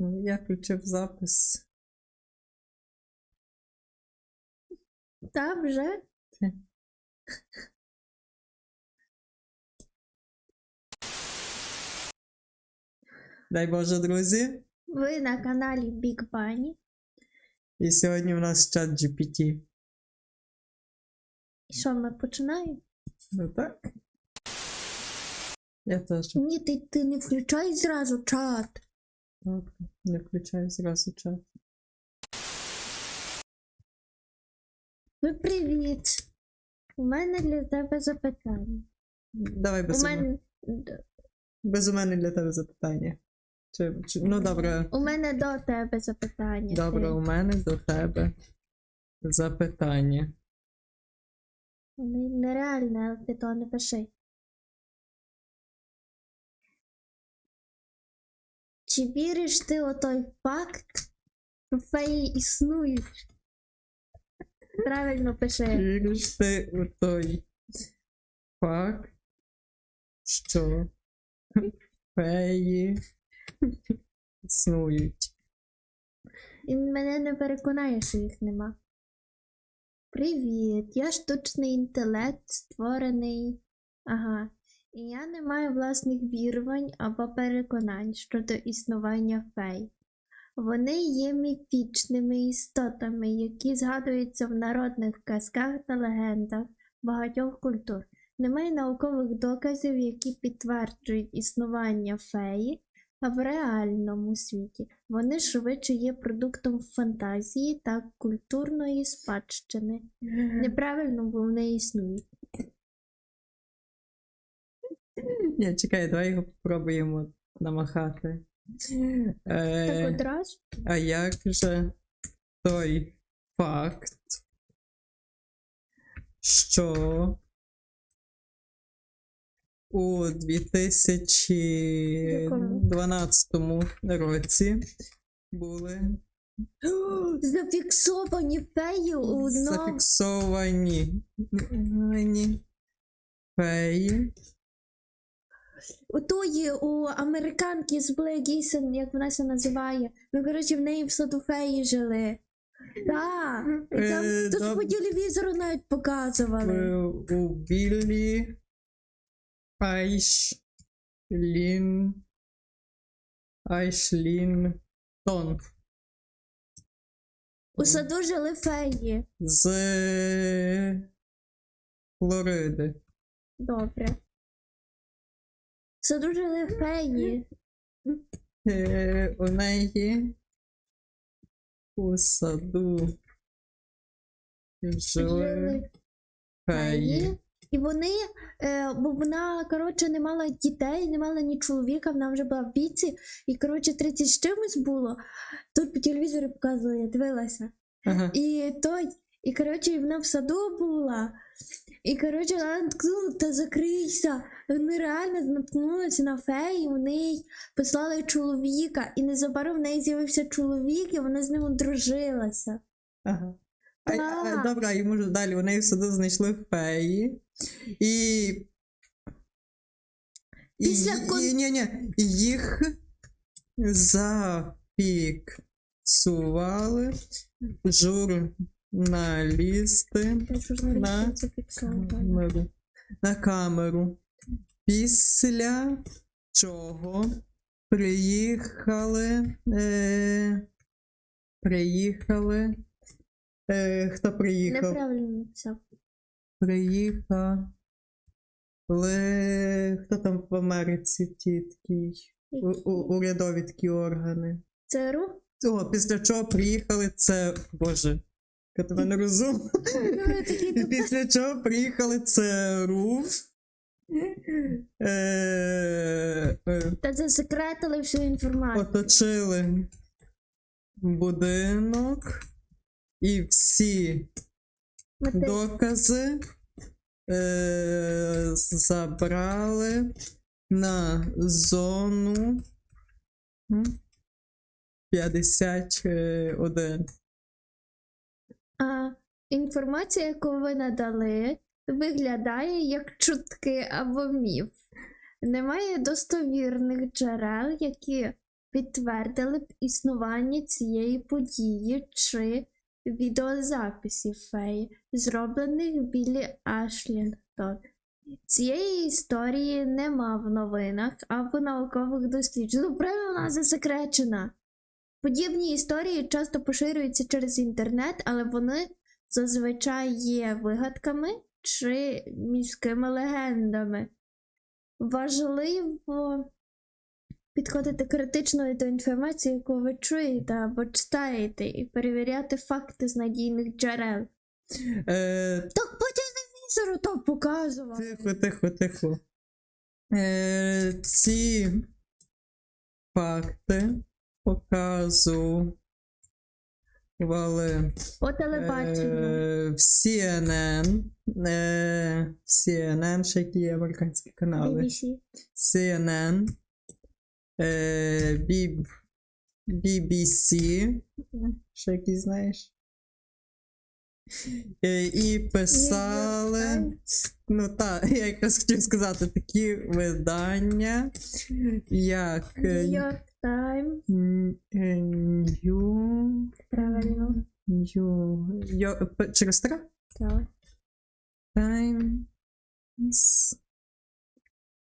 Ну, я включив запис. Та вже. Дай Боже, друзі. Ви на каналі Big Bunny. І сьогодні у нас чат GPT. І що ми починаємо? Ну так. Я теж Ні, ти, ти не включай зразу чат. Так, не включаю зразу чат. Ви привіт. У мене для тебе запитання. Давай без У мене... без у мене для тебе запитання. Чи, чи... Ну добре, у мене до тебе запитання. добре, Ти- у мене до тебе запитання. Нереальне, але ти то не пиши. Чи віриш ти у той факт, що феї існують? Правильно пиши. Віриш ти у той факт, що феї існують. І мене не переконає, що їх нема. Привіт, я штучний інтелект, створений. Ага. І я не маю власних вірувань або переконань щодо існування фей. Вони є міфічними істотами, які згадуються в народних казках та легендах багатьох культур. Немає наукових доказів, які підтверджують існування феї, а в реальному світі вони швидше є продуктом фантазії та культурної спадщини. Неправильно, бо вони існують. Ні, чекай, давай його спробуємо намахати. Так Е, одразу? а як же той факт, що у 2012 році були Зафіксовані феї у одному. зафіксовані ні, феї У тої, у американки з Блек Гейсен, як вона це називає. Ну, коротше, в неї в саду феї жили. Так, і там Е, тут по телевізору навіть показували. Е, у Біллі Айшлін Айшлін Тон У саду жили феї. з Флориди. Добре. Саду жили феї. Е, у неї у саду жили феї. феї. І вони, е, бо вона, коротше, не мала дітей, не мала ні чоловіка, вона вже була в віці, і, коротше, 30 з чимось було. Тут по телевізору показували, я дивилася. Ага. І той, і, коротше, вона в саду була. І, коротше, вона наткнула, та закрийся. Вони реально наткнулися на феї, вони послали чоловіка, і незабаром в неї з'явився чоловік, і вона з ним одружилася. Ага. А, а, добре, і може далі. У неї в знайшли феї. І. І, Після і, кон- ні, ні, і їх зафіксували журналісти На камеру. На камеру. Після чого приїхали. Е, приїхали. Е, хто приїхав? Неправильно написав. Приїхали. Хто там в Америці ті такі у- у- урядові такі органи? ЦРУ? О, після чого приїхали це. Боже, я тебе не розумію. Ну. Після чого приїхали ЦРУ. Е, е, Та засекретили всю інформацію. оточили будинок і всі докази е, забрали на зону м, 51. Інформація, яку ви надали, виглядає як чутки або міф. Немає достовірних джерел, які підтвердили б існування цієї події чи відеозаписів феї, зроблених білі Ашлінгтон. Цієї історії нема в новинах або наукових досліджень. Правильно, вона засекречена. Подібні історії часто поширюються через інтернет, але вони зазвичай є вигадками чи міськими легендами. Важливо підходити критично до інформації, яку ви чуєте або читаєте, і перевіряти факти з надійних джерел. Е, Так по телевізору то показував. Тихо, тихо, тихо. Е, ці факти показували По телебаченню. е, в CNN, е, в CNN, ще які є американські канали. BBC. CNN, е, B- BBC, ще які знаєш. Е, і писали. Ну так, я якраз хотів сказати такі видання, як е, New York Times. Е, Нью. Правильно. Нью. Йо- п- Через тра? Так. Times.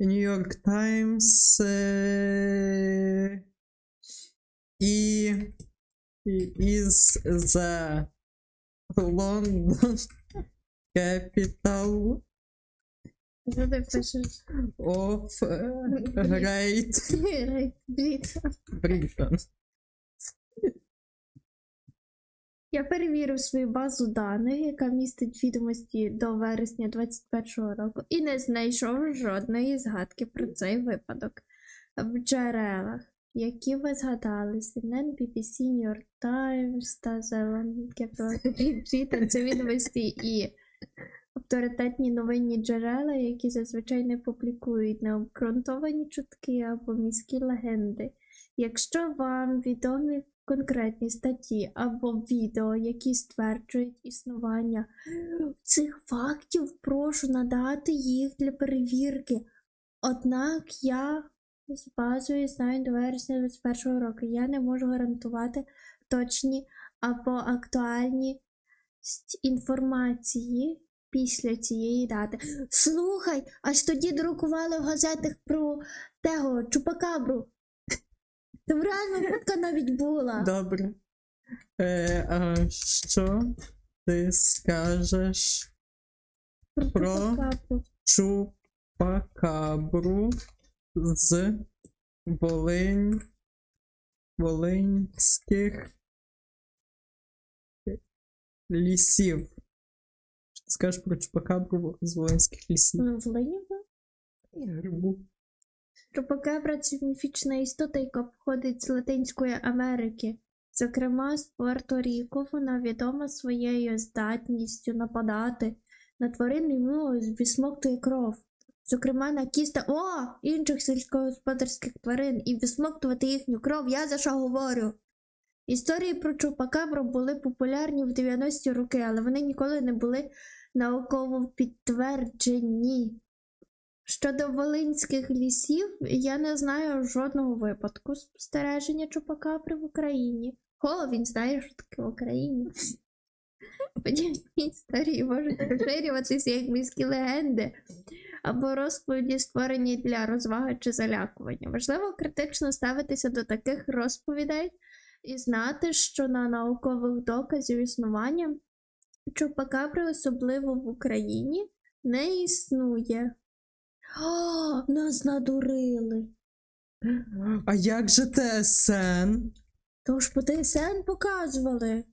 New York Times. е, І. і- Із The London Capital Що ти пишеш? of е, Great Брід. Britain. Я перевірив свою базу даних, яка містить відомості до вересня 2021 року, і не знайшов жодної згадки про цей випадок в джерелах, які ви згадали. CNN, BBC, New York Times та The London це відомості і авторитетні новинні джерела, які зазвичай не публікують необґрунтовані чутки або міські легенди. Якщо вам відомі конкретні статті або відео, які стверджують існування цих фактів, прошу надати їх для перевірки. Однак я з базою знаю до вересня 2021 року. Я не можу гарантувати точні або актуальні інформації після цієї дати. Слухай, аж тоді друкували в газетах про того чупакабру. Там реально фотка навіть була. Добре. Е, а що ти скажеш про Чупакабру. чупакабру з Волинь... Волинських лісів? Що ти скажеш про чупакабру з Волинських лісів? Ну, в була? Я грибу. Чупакабра це міфічна істота, яка походить з Латинської Америки. Зокрема, з Пуерто-Ріко вона відома своєю здатністю нападати на тварин і ну, відсмоктує кров. Зокрема, на кіста о, інших сільськогосподарських тварин і відсмоктувати їхню кров, я за що говорю. Історії про Чупакабру були популярні в 90-ті роки, але вони ніколи не були науково підтверджені. Щодо волинських лісів, я не знаю жодного випадку спостереження чупакабри в Україні. О, він знає, що таке в Україні. Подібні історії можуть поширюватися як міські легенди або розповіді, створені для розваги чи залякування. Важливо критично ставитися до таких розповідей і знати, що на наукових доказів існування чупакабри, особливо в Україні, не існує. О, нас надурили. А як же ТСН? Тож по ТСН показували.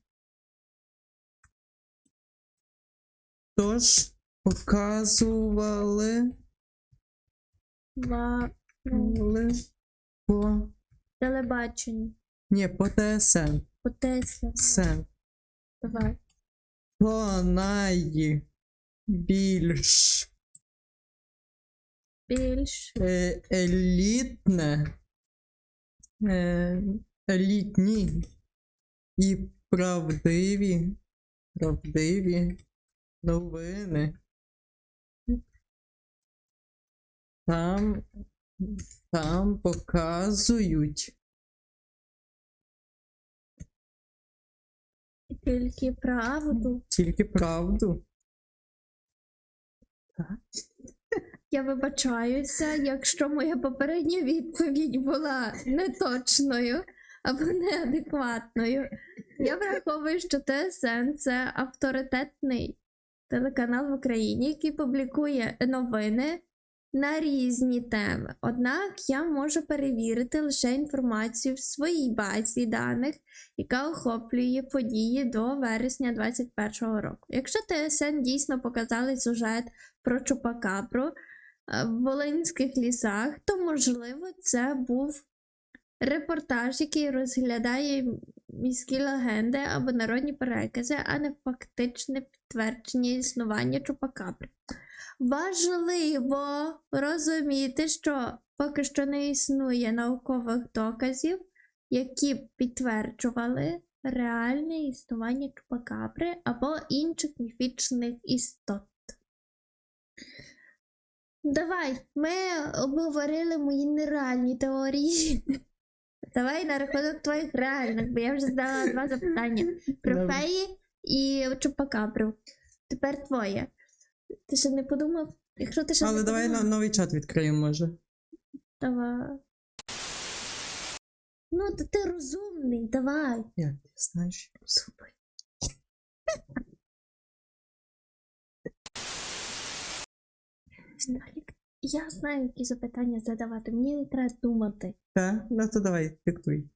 Тож показували Ва... ли по. телебаченні. Ні, по ТСН. По ТСН. Сен. Давай. То найбільш більш е, елітне, е, елітні і правдиві, правдиві новини. Там, там показують. Тільки правду. Тільки правду. Так. Я вибачаюся, якщо моя попередня відповідь була неточною або неадекватною. Я враховую, що ТСН це авторитетний телеканал в Україні, який публікує новини на різні теми. Однак я можу перевірити лише інформацію в своїй базі даних, яка охоплює події до вересня 2021 року. Якщо ТСН дійсно показали сюжет про Чупакабру, в Волинських лісах, то можливо це був репортаж, який розглядає міські легенди або народні перекази, а не фактичне підтвердження існування Чупакабри. Важливо розуміти, що поки що не існує наукових доказів, які підтверджували реальне існування Чупакабри або інших міфічних істот. Давай, ми обговорили мої нереальні теорії. Давай на рахунок твоїх реальних, бо я вже задала два запитання про феї і чупакабру. Тепер твоє. Ти ще не подумав? Якщо ти ще Але не давай на подумав, новий чат відкриємо, може. давай. Ну, то ти розумний, давай. Я знаєш. Супер. Віталік, я знаю, які запитання задавати. Мені не треба думати. Так? Ну то давай, диктуй.